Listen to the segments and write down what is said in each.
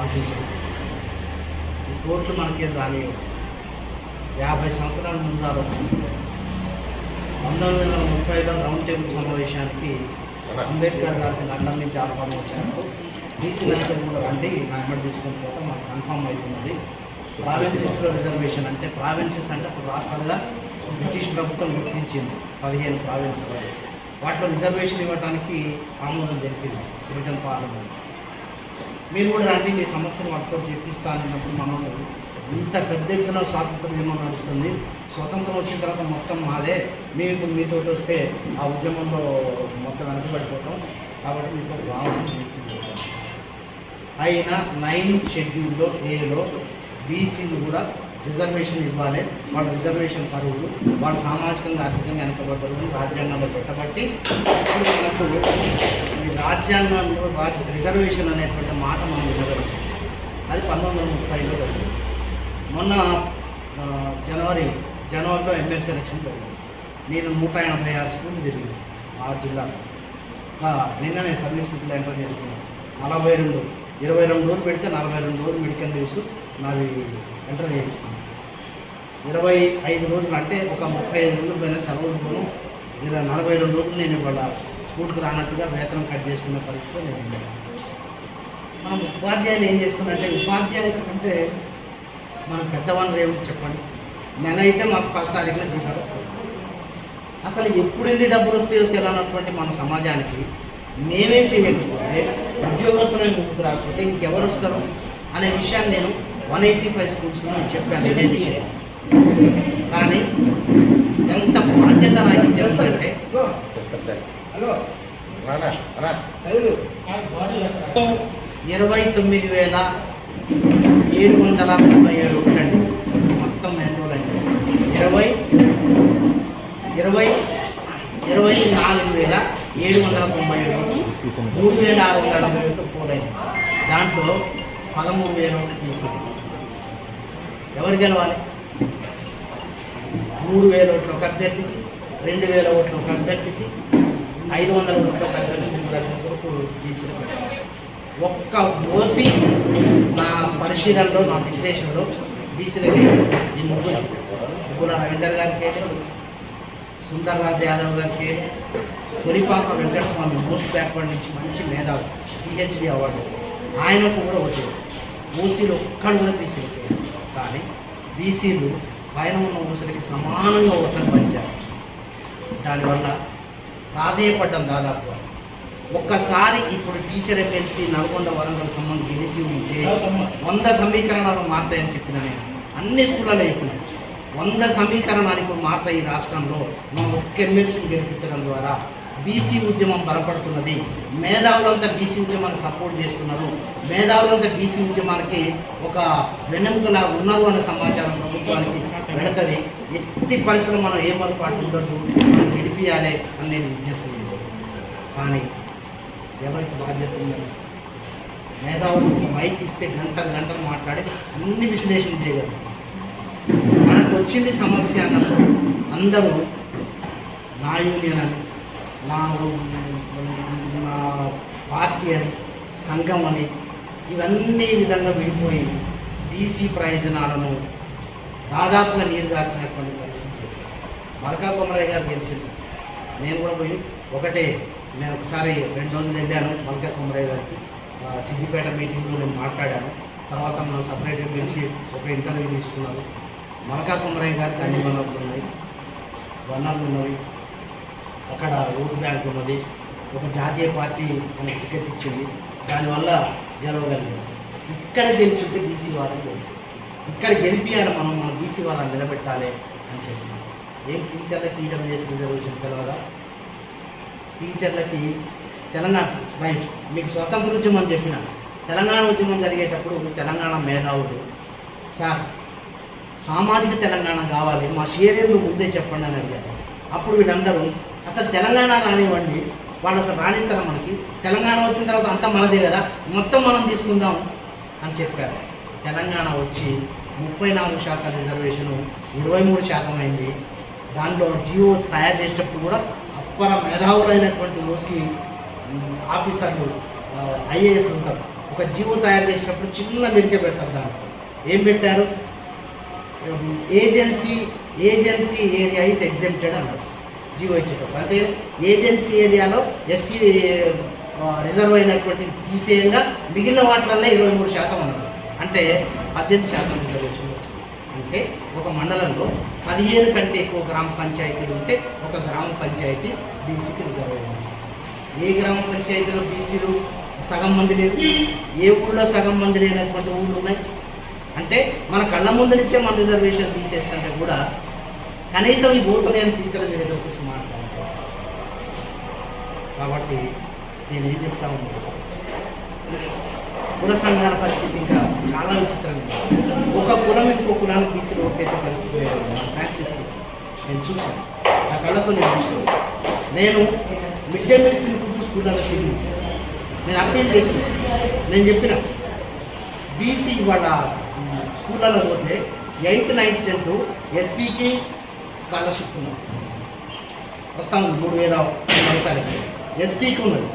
పాటించడం ఈ కోర్టు మనకేం రానివ్వవు యాభై సంవత్సరాల ముందు ఆలోచిస్తుంది పంతొమ్మిది వందల ముప్పైలో రౌండ్ టేబుల్ సమావేశానికి అంబేద్కర్ గారికి లండన్ నుంచి ఆహ్వానం వచ్చారు బీసీ నాయకులు కూడా రండి నా ఎమ్మడి తీసుకుని పోతే మాకు కన్ఫామ్ అవుతున్నది ప్రావిన్సెస్లో రిజర్వేషన్ అంటే ప్రావిన్సెస్ అంటే ఇప్పుడు రాష్ట్రాలుగా బ్రిటిష్ ప్రభుత్వం గుర్తించింది పదిహేను ప్రావిన్సెస్. వాటిలో రిజర్వేషన్ ఇవ్వడానికి ఆమోదం తెలిపింది. బ్రిటన్ పార్లమెంట్ మీరు కూడా రండి మీ సమస్యను వాటితో చెప్పిస్తా అన్నప్పుడు మనోళ్ళు ఇంత పెద్ద ఎత్తున స్వాతంత్రం ఉద్యమం నడుస్తుంది. స్వతంత్రం వచ్చిన తర్వాత మొత్తం మాదే. మీకు మీతో వస్తే ఆ ఉద్యమంలో మొత్తం వెనకబడిపోతాం. కాబట్టి మీతో రావడం తీసుకుంటాం అయినా నైన్ షెడ్యూల్లో ఏలో బీసీలు కూడా రిజర్వేషన్ ఇవ్వాలి. వాళ్ళ రిజర్వేషన్ పరువులు వాళ్ళు సామాజికంగా ఆర్థికంగా వెనకబడ్డారు రాజ్యాంగంలో పెట్టబట్టి మనకు ఈ రాజ్యాంగంలో రిజర్వేషన్ అనేటువంటి మాట మనం వినగలం అది పంతొమ్మిది వందల ముప్పైలో జరిగింది. మొన్న జనవరి జనవరిలో ఎమ్మెల్సీ ఎలక్షన్ జరిగింది. నేను నూట ఎనభై ఆరు స్కూల్ తిరిగింది ఆ జిల్లాలో. నిన్న నేను సర్వీస్ మిషన్ ఎంటర్ చేసుకున్నాను. నలభై రెండు ఇరవై రెండు రోజులు పెడితే నలభై రెండు రోజులు మెడికల్ న్యూస్ నాది ఎంటర్ చేయించుకున్నాను ఇరవై ఐదు రోజులు అంటే ఒక ముప్పై ఐదు రోజులు పైన సెలవులు పోను ఇరవై నలభై రెండు రోజులు నేను ఇవాళ స్కూల్కి రానట్టుగా వేతనం కట్ చేసుకున్న పరిస్థితి నేను మనం ఉపాధ్యాయులు ఏం చేస్తున్నారంటే ఉపాధ్యాయుల కంటే మనం పెద్దవాళ్ళు ఏమిటి చెప్పండి. నెల అయితే మాకు ఫస్ట్ తారీఖున జీతాలు వస్తాయి. అసలు ఎప్పుడు ఎన్ని డబ్బులు వస్తాయో తెలియనటువంటి మన సమాజానికి మేమే చేయకపోతే ఉద్యోగస్తులు ముందుకు రాకపోతే ఇంకెవరు వస్తారు? అనే విషయాన్ని నేను వన్ ఎయిటీ ఫైవ్ స్కూల్స్లో నేను చెప్పాను ఇదే కానీ ఎంత బాధ్యత నాకు చదువు ఇరవై తొమ్మిది వేల ఏడు వందల తొంభై ఏడు ఒకటండి మొత్తం ఎన్రోల్ అయింది. ఇరవై ఇరవై ఇరవై నాలుగు వేల ఏడు వందల తొంభై ఏడు మూడు వేల ఆరు వందల డెబ్బై ఒకటి పోలైంది. దాంట్లో పదమూడు వేల ఒకటి తీసింది ఎవరు గెలవాలి? మూడు వేల ఓట్లు ఒక అభ్యర్థికి రెండు వేల ఓట్లు ఒక అభ్యర్థికి ఐదు వందల ఓట్లు ఒక అభ్యర్థి మూడు అభ్యర్థులకు ఒక్క ఓసి నా పరిశీలనలో నా విశ్లేషణలో బీసీలకి ఈ ముగ్గురు. ముగ్గుల రవీందర్ గారికి సుందర్ రాజ్ యాదవ్ గారికి కొలిపాక వెంకటస్వామి మోస్ట్ బ్యాక్వర్డ్ నుంచి మంచి మేధావి పిహెచ్డి అవార్డు. ఆయనకు కూడా వచ్చేది ఓసీలు ఒక్కడు కూడా బీసీలకి కానీ బీసీలు పైన ఉన్న ఓసీలకి సమానంగా ఓట్లను పంచారు. దానివల్ల ప్రాధేయపడ్డం దాదాపు ఒక్కసారి ఇప్పుడు టీచర్ ఎమ్మెల్సీ నల్గొండ వరంగల్ ఖమ్మం గెలిచి ఉంటే వంద సమీకరణాలు మారుతాయని చెప్పిన నేను. అన్ని స్కూళ్ళలో చెప్పిన. వంద సమీకరణాలు ఇప్పుడు మారుతాయి ఈ రాష్ట్రంలో. మనం ఒక్క ఎమ్మెల్సీని గెలిపించడం ద్వారా బీసీ ఉద్యమం బలపడుతున్నది. మేధావులంతా బీసీ ఉద్యమాన్ని సపోర్ట్ చేస్తున్నారు. మేధావులంతా బీసీ ఉద్యమానికి ఒక వెన్నెముకలా ఉన్నారు అనే సమాచారం ప్రభుత్వానికి వెళుతుంది. ఎట్టి పరిస్థితులు మనం ఏ పొరపాటు ఉండదు మనం గెలిపియాలి అని నేను విజ్ఞప్తి చేశాను కానీ ఎవరికి బాధ్యత ఉందని మేధావులు మైక్ ఇస్తే గంటలు గంటలు మాట్లాడి అన్ని విశ్లేషణ చేయగలరు. మనకు వచ్చింది సమస్య అన్నప్పుడు అందరూ నా యూనియన్ అని నా నా పార్టీ అని సంఘం అని ఇవన్నీ విధంగా విడిపోయి బీసీ ప్రయోజనాలను దాదాపుగా నీరు గార్చినటువంటి పరిస్థితి చేశారు. మలకా కొమరయ్య గారు గెలిచింది. నేను కూడా పోయి ఒకటే నేను ఒకసారి రెండు రోజులు వెళ్ళాను మల్కా కుమరయ్య గారికి. సిద్దిపేట మీటింగ్లో నేను మాట్లాడాను. తర్వాత మనం సపరేట్గా పిలిచి ఒక ఇంటర్వ్యూ తీసుకున్నాను. మలకా కుమరయ్య గారికి అన్ని వనరులు ఉన్నాయి. వనరులు ఉన్నవి. అక్కడ ఓటు బ్యాంక్ ఉన్నది. ఒక జాతీయ పార్టీ మనకి టికెట్ ఇచ్చింది. దానివల్ల గెలవగలిగింది ఇక్కడ గెలిచింటే బీసీ వాళ్ళని గెలిచి ఇక్కడ గెలిపియాలి మనం మన బీసీ వాళ్ళని నిలబెట్టాలి అని చెప్పింది ఏం టీచర్లకి ఈడబ్ల్యూఎస్ రిజర్వేషన్ తెలియదా టీచర్లకి తెలంగాణ రైట్. మీకు స్వతంత్ర ఉద్యమం చెప్పిన. తెలంగాణ ఉద్యమం జరిగేటప్పుడు తెలంగాణ మేధావులు. సార్ సామాజిక తెలంగాణ కావాలి. మా షేరేందు ముందే చెప్పండి అని అడిగారు. అప్పుడు వీళ్ళందరూ అసలు తెలంగాణ రానివ్వండి వాళ్ళు అసలు రాణిస్తారా మనకి? తెలంగాణ వచ్చిన తర్వాత అంతా మనదే కదా మొత్తం మనం తీసుకుందాం అని చెప్పారు. తెలంగాణ వచ్చి ముప్పై నాలుగు శాతం రిజర్వేషను ఇరవై మూడు శాతం అయింది. దాంట్లో జియో తయారు చేసేటప్పుడు కూడా అప్పర మేధావులైనటువంటి ఓసి ఆఫీసర్లు ఐఏఎస్ ఉంటారు ఒక ఒక జీవో తయారు చేసినప్పుడు చిన్న మెరికే పెడతారు దాంట్లో ఏం పెట్టారు? Agency agency area is exempted అన్నారు జీవో ఇచ్చేటప్పుడు అంటే ఏజెన్సీ ఏరియాలో ఎస్టీ రిజర్వ్ అయినటువంటి తీసేయంగా మిగిలిన వాటిలల్లో ఇరవై మూడు శాతం అన్నారు. అంటే పద్దెనిమిది శాతం రిజర్వేషన్ అంటే ఒక మండలంలో పదిహేను కంటే ఎక్కువ గ్రామ పంచాయతీలు ఉంటే ఒక గ్రామ పంచాయతీ బీసీకి రిజర్వ్ అయింది ఏ గ్రామ పంచాయతీలో బీసీలు సగం మంది లేరు? ఏ ఊళ్ళో సగం మంది లేనటువంటి ఊళ్ళు ఉన్నాయి? అంటే మన కళ్ళ ముందు నుంచే మన రిజర్వేషన్ తీసేస్తుంటే కూడా కనీసం ఈ పోతున్నాయని టీచర్ మీద కూర్చొని కొంచెం కాబట్టి నేను ఏం చెప్తా ఉన్నాను? కుల సంఘాల పరిస్థితి ఇంకా చాలా విచిత్రంగా ఒక కులం ఇంకో కులానికి బీసీలు ఒకేసే పరిస్థితి ప్రాక్టీస్ నేను చూశాను. నా కళ్ళతో నేను చూశాను. నేను మిడ్ డే మీల్స్ తినుకుంటూ స్కూళ్ళలో తిరిగి నేను అప్పీల్ చేసిన నేను చెప్పిన బీసీ వాళ్ళ స్కూళ్ళలో పోతే ఎయిత్ నైన్త్ టెన్త్ ఎస్సీకి స్కాలర్షిప్ ఉన్నది. వస్తాం మూడు వేల ఐదు రూపాయలు ఎస్టీకి ఉన్నది.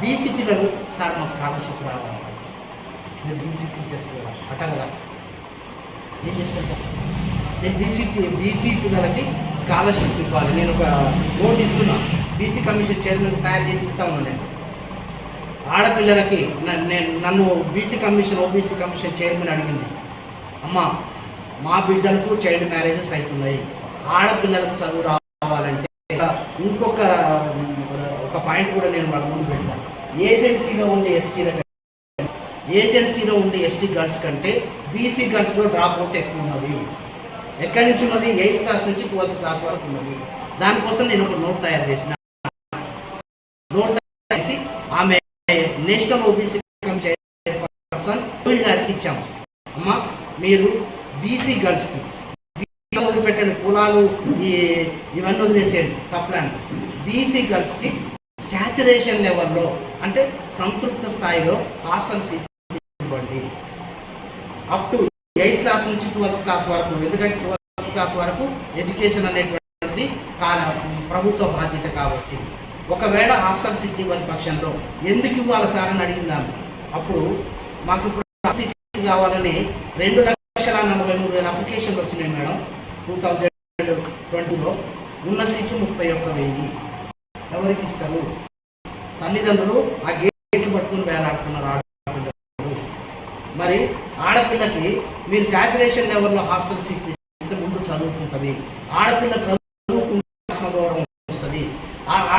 బీసీ పిల్లలు సార్ మా స్కాలర్షిప్ రావాలి సార్. మీరు బీసీ టీచర్స్ కదా అట కదా. ఏం చేస్తారు నేను బీసీ బీసీ పిల్లలకి స్కాలర్షిప్ ఇవ్వాలి. నేను ఒక నోట్ ఇస్తున్నా బీసీ కమిషన్ చైర్మన్ తయారు చేసి ఇస్తా ఉన్నాను నేను. ఆడపిల్లలకి నేను నన్ను BC commission OBC commission chairman అడిగింది. అమ్మ మా బిడ్డలకు చైల్డ్ మ్యారేజెస్ అవుతున్నాయి ఆడపిల్లలకు చదువు రావాలంటే ఇంకొక ఒక పాయింట్ కూడా నేను వాళ్ళ ముందు పెట్టాను. ఏజెన్సీలో ఉండే ఎస్టీల ఏజెన్సీలో ఉండే ఎస్టీ గర్ల్స్ కంటే బీసీ గర్ల్స్లో డ్రాప్ అవుట్ ఎక్కువ ఉన్నది. ఎక్కడి నుంచి ఉన్నది? ఎయిత్ క్లాస్ నుంచి ట్వెల్త్ క్లాస్ వరకు ఉన్నది. దానికోసం నేను ఒక నోట్ తయారు చేసిన. నోట్ తయారు చేసి ఆమె నేషనల్ ఓబీసీ పర్సన్ గారికి ఇచ్చాము అమ్మ మీరు బీసీ గర్ల్స్కి వదిలిపెట్టండి కులాలు ఈ ఇవన్నీ వదిలేసేయండి సప్లాన్. బీసీ గర్ల్స్కి శాచురేషన్ లెవెల్లో అంటే సంతృప్త స్థాయిలో హాస్టల్ సీట్ ఇవ్వండి. అప్ టు ఎయిత్ క్లాస్ నుంచి ట్వెల్త్ క్లాస్ వరకు ఎందుకంటే ట్వెల్త్ క్లాస్ వరకు ఎడ్యుకేషన్ అనేటువంటిది కా- ప్రభుత్వ బాధ్యత కాబట్టి. ఒకవేళ హాస్టల్ సీట్ ఇవ్వని పక్షంలో ఎందుకు ఇవ్వాలి సార్ అని అడిగిందాము అప్పుడు మాకు ఇప్పుడు సీట్ కావాలని రెండు లక్షల నలభై మూడు వేల అప్లికేషన్లు వచ్చినాయి మేడం. టూ థౌజండ్ ట్వంటీలో ఉన్న సీట్లు ముప్పై ఒక్క వెయ్యి ఎవరికి ఇస్తారు? తల్లిదండ్రులు ఆ గేట్ పట్టుకుని వేలాడుతున్నారు ఆడపిల్లలు. మరి ఆడపిల్లకి మీరు శాచురేషన్ లెవెల్లో హాస్టల్ సీట్ ఇస్తే ముందు చదువుకుంటుంది. ఆడపిల్ల చదువు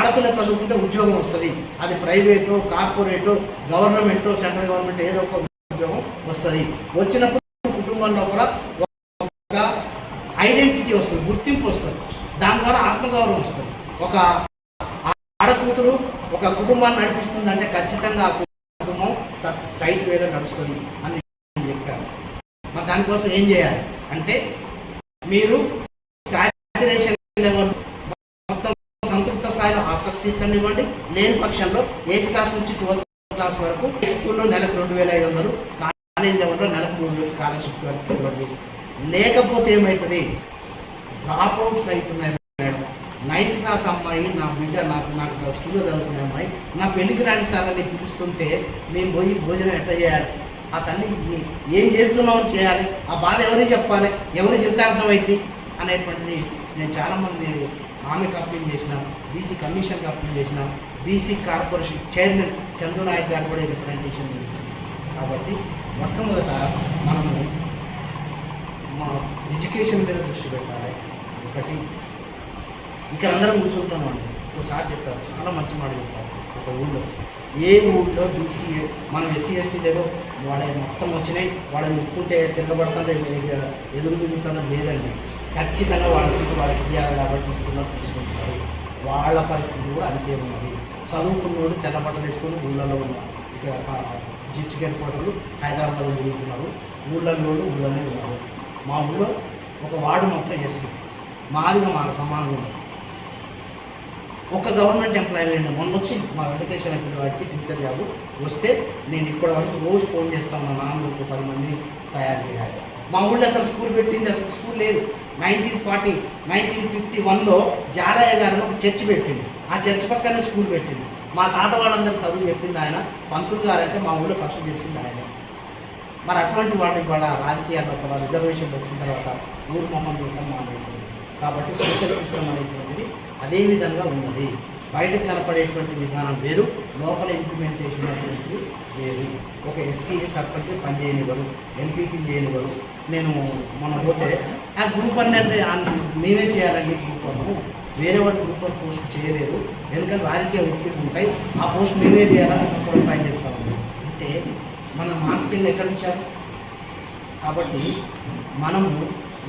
ఆడపిల్ల చదువుకుంటే ఉద్యోగం వస్తుంది. అది private corporate government central government ఏదో ఒక ఉద్యోగం వస్తుంది. వచ్చినప్పుడు కుటుంబంలో కూడా ఒక ఐడెంటిటీ వస్తుంది గుర్తింపు వస్తుంది. దాని ద్వారా ఆత్మగౌరవం వస్తుంది. ఒక ఆడకూతురు ఒక కుటుంబాన్ని నడిపిస్తుంది అంటే ఖచ్చితంగా ఆ కుటుంబం స్ట్రైట్ వేలో నడుస్తుంది అని నేను చెప్పాను. మరి దానికోసం ఏం చేయాలి? అంటే మీరు సాచురేషన్ స్థాయిలో ఆసక్తి సీట్లను ఇవ్వండి. లేని పక్షంలో ఎయిత్ క్లాస్ నుంచి ట్వెల్త్ క్లాస్ వరకు స్కూల్లో నెలకు రెండు వేల ఐదు వందలు కాలేజ్ లెవెల్లో నెలకు మూడు వేలు స్కాలర్షిప్ ఇవ్వండి లేకపోతే ఏమవుతుంది డ్రాప్ అవుట్స్ అవుతున్నాయి మేడం. నైన్త్ క్లాస్ అమ్మాయి నా బిడ్డ నాకు నాకు స్కూల్లో చదువుకునే అమ్మాయి నా పెళ్ళికి రాని సార్ అని పిలుస్తుంటే మేము పోయి భోజనం ఎట్లా చేయాలి? ఆ తల్లి ఏం చేస్తున్నామని చేయాలి? ఆ బాధ ఎవరికి చెప్పాలి? ఎవరు చెప్తే అర్థమైంది అనేటువంటిది నేను చాలామంది ఆమెకు అప్పీల్ చేసిన బీసీ కమిషన్కి అప్పీల్ చేసినాం BC corporation chairman Chandru Naik garu కూడా రిప్రజెంటేషన్ ఇచ్చింది కాబట్టి మొట్టమొదట మనము మా ఎడ్యుకేషన్ మీద దృష్టి పెట్టాలి. ఒకటి ఇక్కడ అందరం కూర్చుంటాం అండి. ఒకసారి చెప్తారు చాలా మంచి మాట చెప్తారు ఒక ఊళ్ళో. ఏ ఊళ్ళో బీసీ మనం ఎస్సీ ఎస్టీ లేదో వాడే మొత్తం వచ్చినాయి వాళ్ళని ముక్కుంటే తిరగబడతాడో ఎదురు తిరుగుతాడో లేదండి. ఖచ్చితంగా వాళ్ళ సీటు వాళ్ళకి ఇవ్వాలి కాబట్టి తీసుకున్నారు తీసుకుంటున్నారు. వాళ్ళ పరిస్థితి కూడా అంతే ఉన్నది. చదువుకున్నోడు తెల్లబట్టలు వేసుకొని ఊళ్ళలో ఉన్నారు. ఇక్కడ జిట్టికెట్ కోటలు హైదరాబాద్ తిరుగుతున్నారు. ఊళ్ళల్లో ఊళ్ళోనే ఉన్నారు. మా ఊళ్ళో ఒక వార్డు మొత్తం ఎస్సీ మాదిగా మాకు సమానంగా ఉన్నారు ఒక గవర్నమెంట్ ఎంప్లాయీ అండి మొన్న వచ్చి మా ఎడ్యుకేషన్ వాడికి టీచర్ జాబ్ వస్తే నేను ఇప్పటి వరకు రోజు ఫోన్ చేస్తాను మా నాన్న ఒక పది మంది తయారు చేయాలి. మా ఊళ్ళో అసలు స్కూల్ పెట్టింది అసలు స్కూల్ లేదు. నైన్టీన్ ఫార్టీ నైన్టీన్ ఫిఫ్టీ వన్లో జాడయ్య గారిని ఒక చర్చ్ పెట్టింది ఆ చర్చ్ పక్కనే స్కూల్ పెట్టింది మా తాత వాళ్ళందరూ చదువు చెప్పింది ఆయన పంతులు గారంటే మా ఊళ్ళో ఫస్ట్ తెలిసింది ఆయనే. మరి అటువంటి వాడిని కూడా రాజకీయాల్లో కూడా రిజర్వేషన్ వచ్చిన తర్వాత ఊరు మమ్మల్ని చూడటం మానేసింది కాబట్టి సోషల్ సిస్టమ్ అనేటువంటిది అదే విధంగా ఉన్నది. బయటకు కనపడేటువంటి విధానం వేరు లోపల ఇంప్లిమెంటేషన్ అనేటువంటిది లేదు. ఒక ఎస్సీ సర్పంచ్ పని చేయనివ్వరు ఎంపీపీ చేయనివ్వరు. నేను మనం పోతే ఆ గ్రూప్ అనేది మేమే చేయాలని గ్రూప్ వన్ వేరే వాళ్ళు గ్రూప్ వన్ పోస్ట్ చేయలేరు ఎందుకంటే రాజకీయ ఒత్తిడి ఉంటాయి. ఆ పోస్ట్ మేమే చేయాలని ఒక్కొక్కరు పని చెప్తాము. అంటే మన మార్క్స్కింగ్ ఎక్కడ ఇచ్చారు కాబట్టి మనము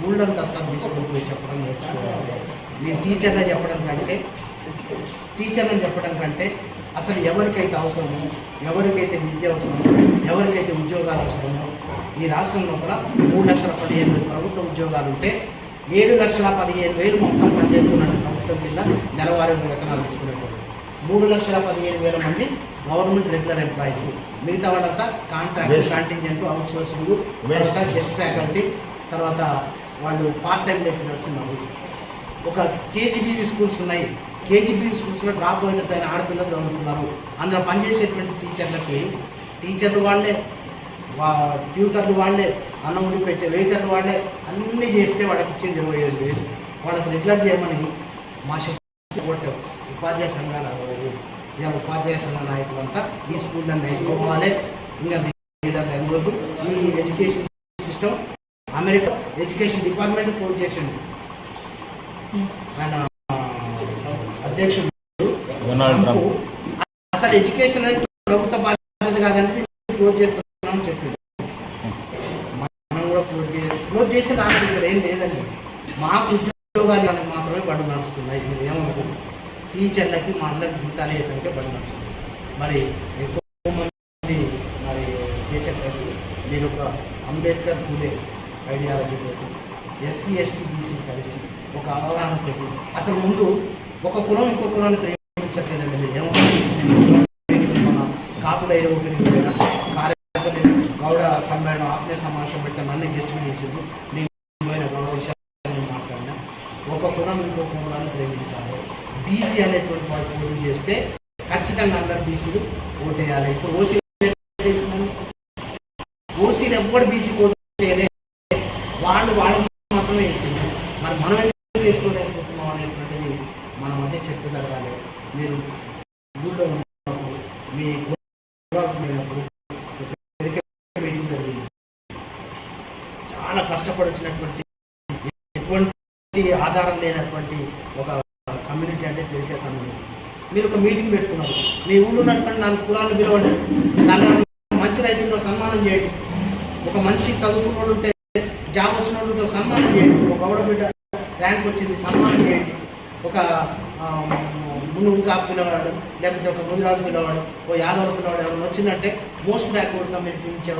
ఊళ్ళో దత్తా తీసుకొని చెప్పడం నేర్చుకోవాలి. మీరు టీచర్గా చెప్పడం కంటే టీచర్ని చెప్పడం కంటే అసలు ఎవరికైతే అవసరమో ఎవరికైతే విద్య అవసరమో ఎవరికైతే ఉద్యోగాలు అవసరమో ఈ రాష్ట్రం లోపల మూడు లక్షల పదిహేను వేలు ప్రభుత్వ ఉద్యోగాలు ఉంటే ఏడు లక్షల పదిహేను వేలు మొత్తం పనిచేస్తున్నాడు ప్రభుత్వం కింద నెలవారీ వేతనాలు తీసుకునేవాళ్ళు మూడు లక్షల పదిహేను వేల మంది గవర్నమెంట్ రెగ్యులర్ ఎంప్లాయీస్. మిగతా వాళ్ళంతా కాంట్రాక్ట్. కాంటింజెంట్ అవుట్ సోర్సింగ్ తర్వాత గెస్ట్ ఫ్యాకల్టీ తర్వాత వాళ్ళు పార్ట్ టైం లెక్చరర్స్ ఉన్నారు. ఒక కేజీబీవీ స్కూల్స్ ఉన్నాయి. కేజీబీవీ స్కూల్స్లో డ్రాప్ అయినట్టు ఆడపిల్లలు చదువుతున్నారు అందులో పనిచేసేటువంటి టీచర్లకి టీచర్లు వాళ్ళే ట్యూటర్లు వాళ్ళే అన్నం ఉండి పెట్టే వెయిటర్లు వాళ్ళే అన్నీ చేస్తే వాళ్ళకి ఇచ్చేది ఇరవై ఏడు వేలు. వాళ్ళకి రెగ్యులర్ చేయమని మా శక్తి కొట్టారు ఉపాధ్యాయ సంఘాల ఇలా ఉపాధ్యాయ సంఘ నాయకులంతా ఈ స్కూల్లో నేర్చుకోవాలి. ఇంకా లీడర్లు ఎదగొద్దు ఈ education system America education department close చేసిండు. ఆయన అధ్యక్షుడు డొనాల్డ్ ట్రంప్. అసలు ఎడ్యుకేషన్ అనేది ప్రభుత్వ బాధ్యత కాదంటే క్లోజ్ చేస్తున్నామని చెప్పిండు. మనం కూడా క్లోజ్ చే క్లోజ్ చేసే దాంట్లో ఇక్కడ ఏం లేదండి. మాకు ఉద్యోగాలు మాత్రమే బండి నడుస్తున్నాయి. మీరు ఏమవుతుంది టీచర్లకి మా అందరికి జీతాలు వేయడానికే బండి నడుస్తుంది మరి ఎక్కువ మంది మరి చేసే ప్రయత్నం మీరు ఒక Ambedkar Phule ideology SC ST BC కలిసి ఒక అవగాహనతో అసలు ముందు ఒక కులం ఇంకో కులాన్ని ప్రేమించట్లేదండి మీరు. ఏమవుతుంది మన కాపుల కార్యకర్తలు గౌడ సమ్మేళనం ఆత్మీయ సమావేశం పెట్టిన అన్ని గెస్ట్ చేసింది నేను గౌడ విషయాలు మాట్లాడినా. ఒక కులం ఇంకో కులాన్ని ప్రేమించాలి. బీసీ అనేటువంటి వాడు పోటీ చేస్తే ఖచ్చితంగా అందరు బీసీలు ఓటేయాలి. ఇప్పుడు ఓసీ ఓసీలు ఎవ్వరు బీసీ ఓటేయలే వాళ్ళు వాళ్ళకి మాత్రమే వేసింది మరి మనం ఎందుకు వేసుకోలేకపోతున్నాం అనేటువంటిది మన మధ్య చర్చ జరగాలి. మీరు ఊళ్ళో ఉన్నప్పుడు మీ మీటింగ్ జరిగింది. చాలా కష్టపడి వచ్చినటువంటి ఎటువంటి ఆధారం లేనటువంటి ఒక కమ్యూనిటీ అంటే పెరిగే కమ్యూనిటీ. మీరు ఒక మీటింగ్ పెట్టుకున్నారు. మీ ఊళ్ళో ఉన్నటువంటి నాలుగు కులాలను పిలవండి. దాని మంచి రైతుల్లో సన్మానం చేయండి. ఒక మనిషి చదువుకున్నోడు ఉంటే జాబ్ వచ్చిన ఒక సన్మానం చేయండి. ఒక గౌడ బిడ్డ ర్యాంక్ వచ్చింది సన్మానం చేయండి. ఒక మునుగు కాపు పిల్లవాడు లేకపోతే ఒక ముదిరాజు పిల్లవాడు ఓ యాదవ పిల్లవాడు ఎవరైనా వచ్చిందంటే మోస్ట్ బ్యాక్వర్డ్ కమ్యూనిటీ నుంచి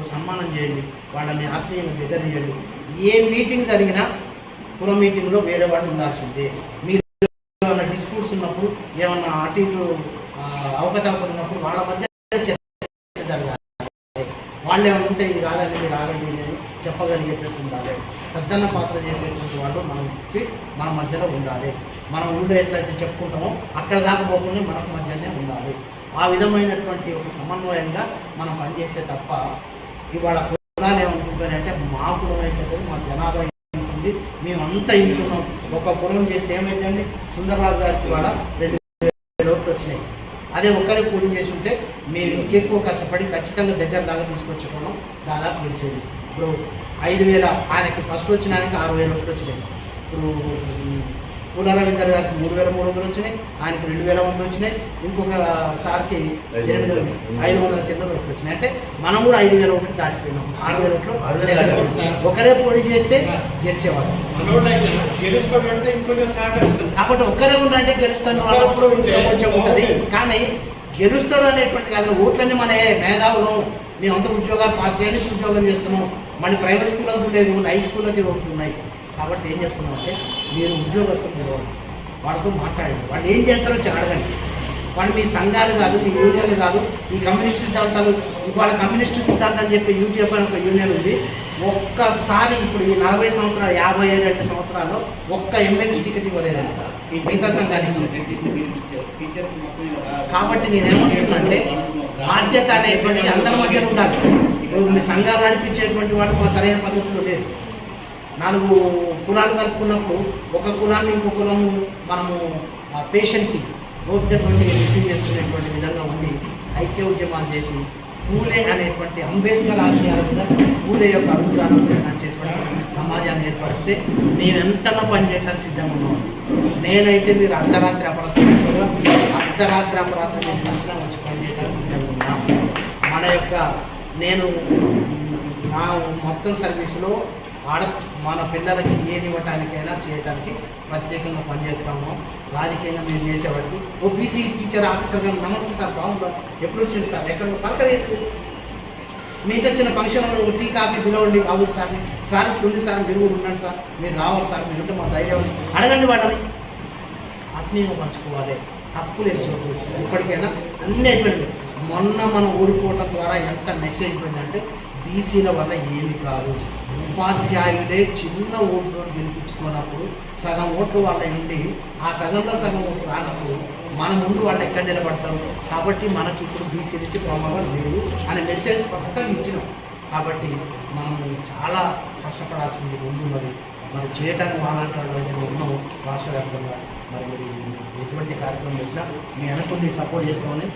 ఓ సన్మానం చేయండి వాళ్ళని ఆత్మీయంగా దగ్గర తీయండి ఏ మీటింగ్ జరిగినా కుల మీటింగ్లో వేరే వాళ్ళు ఉండాల్సిందే. మీరు ఏమైనా డిస్ప్యూట్స్ ఉన్నప్పుడు ఏమన్నా అటు ఇటు అవకతవకలు ఉన్నప్పుడు వాళ్ళ మధ్య చర్చ జరగాలి. వాళ్ళు ఏమైనా ఉంటే ఇది కాదండి మీరు ఆగండి అని చెప్పగలిగేటట్టు ఉండాలి. పెద్దన్న పాత్ర చేసేటువంటి వాళ్ళు మనం చెప్పి మన మధ్యలో ఉండాలి. మనం ఊళ్ళో ఎట్లయితే చెప్పుకుంటామో అక్కడ దాకా పోకుండా మనకు మధ్యనే ఉండాలి. ఆ విధమైనటువంటి ఒక సమన్వయంగా మనం పనిచేస్తే తప్ప ఇవాళ కులాలు ఏమనుకుంటారంటే మా కులం అయితే మా జనాభా ఉంటుంది. మేమంతా ఇంటున్నాం. ఒక కులం చేస్తే ఏమైందండి? సుందరరాజు గారికి ఇవాళ రెండు వేల ఓట్లు వచ్చినాయి. అదే ఒక్కరే పూజ చేసి ఉంటే మేము ఇంకెక్కువ కష్టపడి ఖచ్చితంగా దగ్గర దాకా తీసుకొచ్చుకోవడం దాదాపు గెలిచేది. ఇప్పుడు ఐదు వేల. ఆయనకి ఫస్ట్ వచ్చిన ఆయనకి ఆరు వేల ఓట్లు వచ్చినాయి. ఇప్పుడు పూల రవీందర్ గారికి మూడు వేల మూడు వందలు వచ్చినాయి. ఆయనకి రెండు వేల వందలు వచ్చినాయి. ఇంకొక సార్కి ఎనిమిది వేలు ఐదు వందల చిల్లర ఓట్లు వచ్చినాయి. అంటే మనం కూడా ఐదు వేల ఓట్లు దాటిపోయినాం. ఆరు వేల ఓట్లు ఆరు వేల దాటిపోయినాం. ఒకరే పోటీ చేస్తే గెలిచేవాడు సహకరిస్తుంది కాబట్టి ఒక్కరే ఉండంటే గెలుస్తాను వాళ్ళప్పుడు ఇంకా కొంచెం ఉంటుంది. కానీ గెలుస్తాడు అనేటువంటి కాదు. ఓట్లన్నీ మన మేధావులు మేము అంత ఉద్యోగాలు పాతికేళ్ళ ఉద్యోగం చేస్తున్నాం. మళ్ళీ ప్రైవేట్ స్కూళ్ళకు లేదు హై స్కూళ్ళకి ఓట్లు ఉన్నాయి. కాబట్టి ఏం చేస్తున్నాం అంటే మీరు ఉద్యోగస్తులు పిలవండి వాళ్ళతో మాట్లాడండి. వాళ్ళు ఏం చేస్తారో వచ్చి అడగండి. వాళ్ళు మీ సంఘాలు కాదు మీ యూనియన్లు కాదు ఈ కమ్యూనిస్ట్ సిద్ధాంతాలు ఇవాళ కమ్యూనిస్ట్ సిద్ధాంతాలు చెప్పే యూటీఎఫ్ అని ఒక యూనియన్ ఉంది. ఒక్కసారి ఇప్పుడు ఈ నలభై సంవత్సరాలు యాభై రెండు సంవత్సరాల్లో ఒక్క ఎమ్మెల్సీ టికెట్ ఇవ్వలేదండి సార్. మిగతా సంఘానికి కాబట్టి నేనేమంటున్నానంటే బాధ్యత అనేటువంటిది అందరి మధ్యన ఉండాలి. ఇప్పుడు మీ సంఘాలు నడిపించేటువంటి వాడు మా సరైన పద్ధతిలో లేదు నాలుగు కులాలు కలుపుకున్నప్పుడు ఒక కులాన్ని ఇంకో కులం మనము పేషెన్సీ ఓపికతోటి రిసీవ్ చేసుకునేటువంటి విధంగా ఉండి ఐక్య ఉద్యమాలు చేసి పూలే అనేటువంటి అంబేద్కర్ ఆశయాల మీద పూలే యొక్క అభిప్రాయాల మీద నడిచేటువంటి సమాజాన్ని ఏర్పరిస్తే మేము ఎంతలో పనిచేయడానికి సిద్ధంగా ఉన్నాం. నేనైతే మీరు అర్ధరాత్రి అపరాత్రి అర్ధరాత్రి అపరాత్రి మేము దర్శనం వచ్చి పనిచేయాల్సిందే ఉన్నాం మన యొక్క నేను నా మొత్తం సర్వీసులో ఆడ మన పిల్లలకి ఏది ఇవ్వటానికైనా చేయడానికి ప్రత్యేకంగా పనిచేస్తాము. రాజకీయంగా మేము చేసేవాడికి. ఓ బీసీ టీచర్ ఆఫీసర్ గారు నమస్తే సార్ బాగుందా ఎప్పుడు వచ్చింది సార్? ఎక్కడ? పలకరేట్లు మీకు వచ్చిన ఫంక్షన్లో టీ కాఫీ పిలవండి అవును సార్ సార్ ఇప్పుడు ఉంది సార్ మీరు కూడా ఉండండి సార్. మీరు రావాలి సార్ మీరు ఉంటే మా ధైర్యం. అడగండి వాళ్ళని. ఆత్మీయంగా పంచుకోవాలి. తప్పు లేదు ఇప్పటికైనా అన్నీ అయిపోయింది మొన్న మనం ఓడిపోవటం ద్వారా ఎంత మెసేజ్ అయిపోయిందంటే బీసీల వల్ల ఏమి కాదు. ఉపాధ్యాయులే చిన్న ఓట్లు గెలిపించుకున్నప్పుడు సగం ఓట్లు వాళ్ళ ఇంటి ఆ సగంలో సగం ఓట్లు రానప్పుడు మన ముందు వాళ్ళు ఎక్కడ నిలబడతారు? కాబట్టి మనకి ఇప్పుడు బీసీ నుంచి ప్రమాదం లేదు అనే మెసేజ్ స్పష్టంగా ఇచ్చినాం. కాబట్టి మనం చాలా కష్టపడాల్సింది ముందు మరి మనం చేయటానికి మాట్లాడడం ఉన్నాం రాష్ట్ర వ్యాప్తంగా. మరి ఎటువంటి కార్యక్రమం పెట్టినా మీ అనుకుంటే సపోర్ట్ చేస్తామని